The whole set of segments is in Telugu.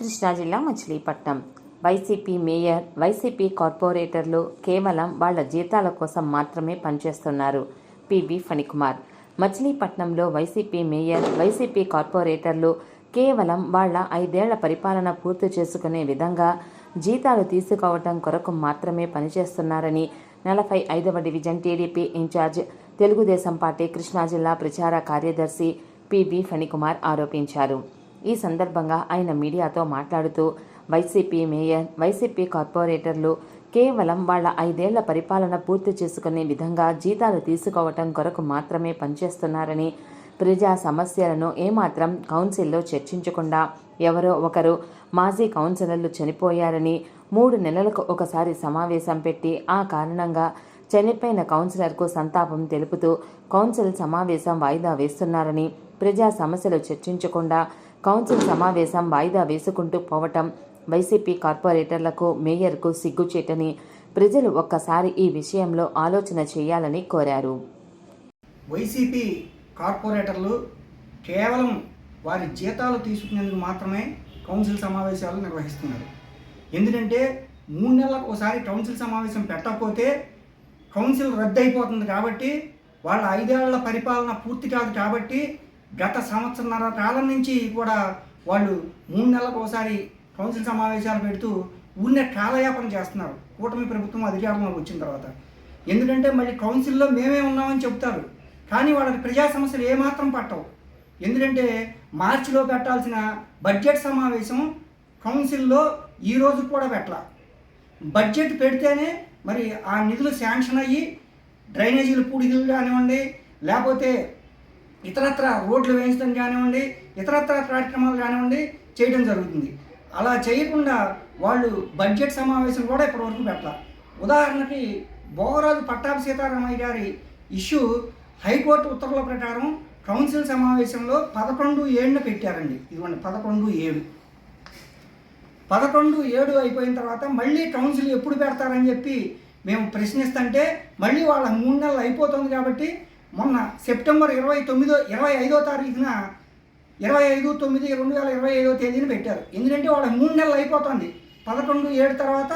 కృష్ణా జిల్లా మచిలీపట్నం. వైసీపీ మేయర్ వైసీపీ కార్పొరేటర్లు కేవలం వాళ్ళ జీతాల కోసం మాత్రమే పనిచేస్తున్నారు. పివి ఫణికుమార్. మచిలీపట్నంలో వైసీపీ మేయర్ వైసీపీ కార్పొరేటర్లు కేవలం వాళ్ళ ఐదేళ్ళ పరిపాలన పూర్తి చేసుకునే విధంగా జీతాలు తీసుకోవటం కొరకు మాత్రమే పనిచేస్తున్నారని నలభై ఐదవ division TDP incharge Telugu Desam party Krishna జిల్లా ప్రచార కార్యదర్శి పిబి ఫణికుమార్ ఆరోపించారు. ఈ సందర్భంగా ఆయన మీడియాతో మాట్లాడుతూ వైసీపీ మేయర్ వైసీపీ కార్పొరేటర్లు కేవలం వాళ్ళ ఐదేళ్ళ పరిపాలన పూర్తి చేసుకునే విధంగా జీతాలు తీసుకోవటం కొరకు మాత్రమే పనిచేస్తున్నారని ప్రజా సమస్యలను ఏమాత్రం కౌన్సిల్లో చర్చించకుండా ఎవరో ఒకరు మాజీ కౌన్సిలర్లు చనిపోయారని మూడు నెలలకు ఒకసారి సమావేశం పెట్టి ఆ కారణంగా చనిపోయిన కౌన్సిలర్కు సంతాపం తెలుపుతూ కౌన్సిల్ సమావేశం వాయిదా వేస్తున్నారని ప్రజా సమస్యలు చర్చించకుండా కౌన్సిల్ సమావేశం వాయిదా వేసుకుంటూ పోవటం వైసీపీ కార్పొరేటర్లకు మేయర్కు సిగ్గుచేటని ప్రజలు ఒక్కసారి ఈ విషయంలో ఆలోచన చేయాలని కోరారు. వైసీపీ కార్పొరేటర్లు కేవలం వారి జీతాలు తీసుకునేందుకు మాత్రమే కౌన్సిల్ సమావేశాలు నిర్వహిస్తున్నారు. ఎందుకంటే మూడు నెలలకు ఒకసారి కౌన్సిల్ సమావేశం పెట్టకపోతే కౌన్సిల్ రద్దు అయిపోతుంది కాబట్టి వాళ్ళ ఐదేళ్ళ పరిపాలన పూర్తి కాదు కాబట్టి గత సంవత్సరన్నర కాలం నుంచి కూడా వాళ్ళు మూడు నెలలకు ఒకసారి కౌన్సిల్ సమావేశాలు పెడుతూ ఉన్న కాలయాపన చేస్తున్నారు. కూటమి ప్రభుత్వం అధికారంలోకి వచ్చిన తర్వాత. ఎందుకంటే మళ్ళీ కౌన్సిల్లో మేమే ఉన్నామని చెప్తారు కానీ వాళ్ళకి ప్రజా సమస్యలు ఏమాత్రం పట్టవు. ఎందుకంటే మార్చిలో పెట్టాల్సిన బడ్జెట్ సమావేశం కౌన్సిల్లో ఈ రోజు కూడా పెట్టాల. బడ్జెట్ పెడితేనే మరి ఆ నిధులు శాంక్షన్ అయ్యి డ్రైనేజీలు పూడికలు కానివ్వండి లేకపోతే ఇతరత్ర రోడ్లు వేయించడం కానివ్వండి ఇతరత్ర కార్యక్రమాలు కానివ్వండి చేయడం జరుగుతుంది. అలా చేయకుండా వాళ్ళు బడ్జెట్ సమావేశం కూడా ఇప్పటివరకు పెట్టాలి. ఉదాహరణకి భోగరాజు పట్టాభి సీతారామయ్య గారి ఇష్యూ హైకోర్టు ఉత్తర్వుల ప్రకారం కౌన్సిల్ సమావేశంలో పదకొండు ఏడున పెట్టారండి. ఇదిగోండి పదకొండు ఏడు. పదకొండు ఏడు అయిపోయిన తర్వాత మళ్ళీ కౌన్సిల్ ఎప్పుడు పెడతారని చెప్పి మేము ప్రశ్నిస్తుంటే మళ్ళీ వాళ్ళ మూడు నెలలు అయిపోతుంది కాబట్టి మొన్న సెప్టెంబర్ ఇరవై తొమ్మిదో ఇరవై ఐదో తారీఖున ఇరవై ఐదు తొమ్మిది రెండు వేల ఇరవై ఐదో తేదీని పెట్టారు. ఎందుకంటే వాళ్ళ మూడు నెలలు అయిపోతుంది. పదకొండు ఏడు తర్వాత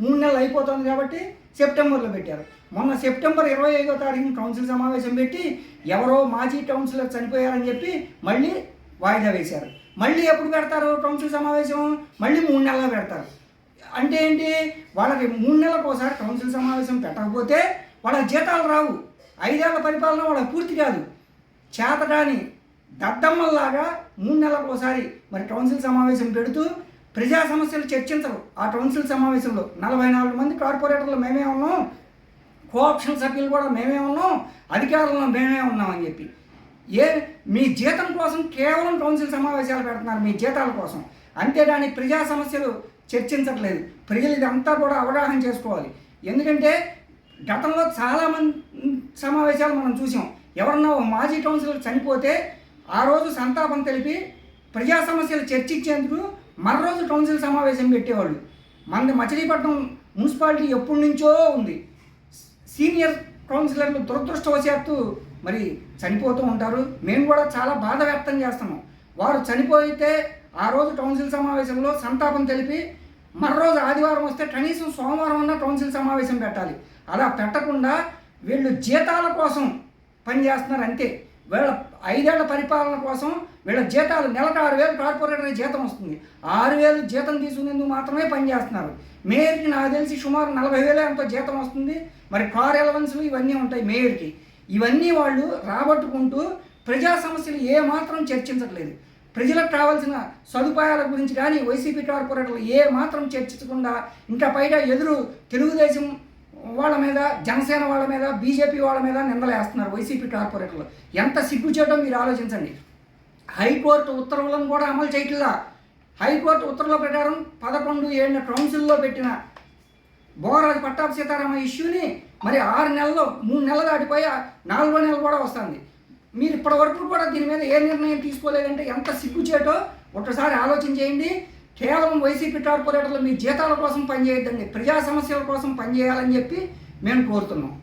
మూడు నెలలు అయిపోతుంది కాబట్టి సెప్టెంబర్లో పెట్టారు. మొన్న సెప్టెంబర్ ఇరవై ఐదో తారీఖున కౌన్సిల్ సమావేశం పెట్టి ఎవరో మాజీ కౌన్సిలర్ చనిపోయారని చెప్పి మళ్ళీ వాయిదా వేశారు. మళ్ళీ ఎప్పుడు పెడతారు కౌన్సిల్ సమావేశం? మళ్ళీ మూడు నెలలు పెడతారు. అంటే ఏంటి? వాళ్ళకి మూడు నెలలకు ఒకసారి కౌన్సిల్ సమావేశం పెట్టకపోతే వాళ్ళ జీతాలు రావు. ఐదేళ్ళ పరిపాలన వాళ్ళకి పూర్తి కాదు. చేతగాని దద్దమ్మల్లాగా మూడు నెలలకు ఒకసారి మరి కౌన్సిల్ సమావేశం పెడుతూ ప్రజా సమస్యలు చర్చించరు. ఆ కౌన్సిల్ సమావేశంలో నలభై నాలుగు మంది కార్పొరేటర్లు మేమే ఉన్నాం. కోఆప్షన్ సభ్యులు కూడా మేమే ఉన్నాం. అధికారంలో మేమే ఉన్నామని చెప్పి. ఏ మీ జీతం కోసం కేవలం కౌన్సిల్ సమావేశాలు పెడుతున్నారు మీ జీతాల కోసం. అంతేగాని ప్రజా సమస్యలు చర్చించట్లేదు. ప్రజలు ఇదంతా కూడా అవగాహన చేసుకోవాలి. ఎందుకంటే గతంలో చాలామంది సమావేశాలు మనం చూసాం. ఎవరన్నా ఓ మాజీ కౌన్సిలర్ చనిపోతే ఆ రోజు సంతాపం తెలిపి ప్రజా సమస్యలు చర్చించేందుకు మరోజు రోజు కౌన్సిల్ సమావేశం పెట్టేవాళ్ళు. మనది మచిలీపట్నం మున్సిపాలిటీ ఎప్పటి నుంచో ఉంది. సీనియర్ కౌన్సిలర్లు దురదృష్టవశాత్తు మరి చనిపోతూ ఉంటారు. మేము కూడా చాలా బాధ వ్యక్తం చేస్తున్నాం. వారు చనిపోయితే ఆ రోజు కౌన్సిల్ సమావేశంలో సంతాపం తెలిపి మరో రోజు ఆదివారం వస్తే కనీసం సోమవారం అన్న కౌన్సిల్ సమావేశం పెట్టాలి. అలా పెట్టకుండా వీళ్ళు జీతాల కోసం పనిచేస్తున్నారు అంతే. వీళ్ళ ఐదేళ్ళ పరిపాలన కోసం వీళ్ళ జీతాలు నెలకు ఆరు వేలు కార్పొరేటర్ జీతం వస్తుంది. ఆరు వేలు జీతం తీసుకునేందుకు మాత్రమే పనిచేస్తున్నారు మేయర్కి నాకు తెలిసి సుమారు నలభై వేలే ఎంతో జీతం వస్తుంది. మరి కార్ ఎలవెన్స్లు ఇవన్నీ ఉంటాయి మేయర్కి. ఇవన్నీ వాళ్ళు రాబట్టుకుంటూ ప్రజా సమస్యలు ఏ మాత్రం చర్చించట్లేదు. ప్రజలకు కావాల్సిన సదుపాయాల గురించి కానీ వైసీపీ కార్పొరేటర్లు ఏ మాత్రం చర్చించకుండా ఇంకా పైగా ఎదురు తెలుగుదేశం వాళ్ళ మీద జనసేన వాళ్ళ మీద బీజేపీ వాళ్ళ మీద నిందలేస్తున్నారు వైసీపీ కార్పొరేటర్లు. ఎంత సిగ్గు చేయడం మీరు ఆలోచించండి. హైకోర్టు ఉత్తర్వులను కూడా అమలు చేయట్లా. హైకోర్టు ఉత్తర్వుల ప్రకారం పదకొండు ఏళ్ళ కౌన్సిల్లో పెట్టిన బోరాజు పట్టాభి సీతారామ ఇష్యూని మరి ఆరు నెలల్లో మూడు నెలలు దాటిపోయి నాలుగో నెల కూడా వస్తుంది. మీరు ఇప్పటి వరకు కూడా దీని మీద ఏ నిర్ణయం తీసుకోలేదంటే ఎంత సిగ్గుచేటో ఒకసారి ఆలోచన చేయండి. కేవలం వైసీపీ కార్పొరేటర్లు మీ జీతాల కోసం పనిచేయద్దండి ప్రజా సమస్యల కోసం పనిచేయాలని చెప్పి మేము కోరుతున్నాం.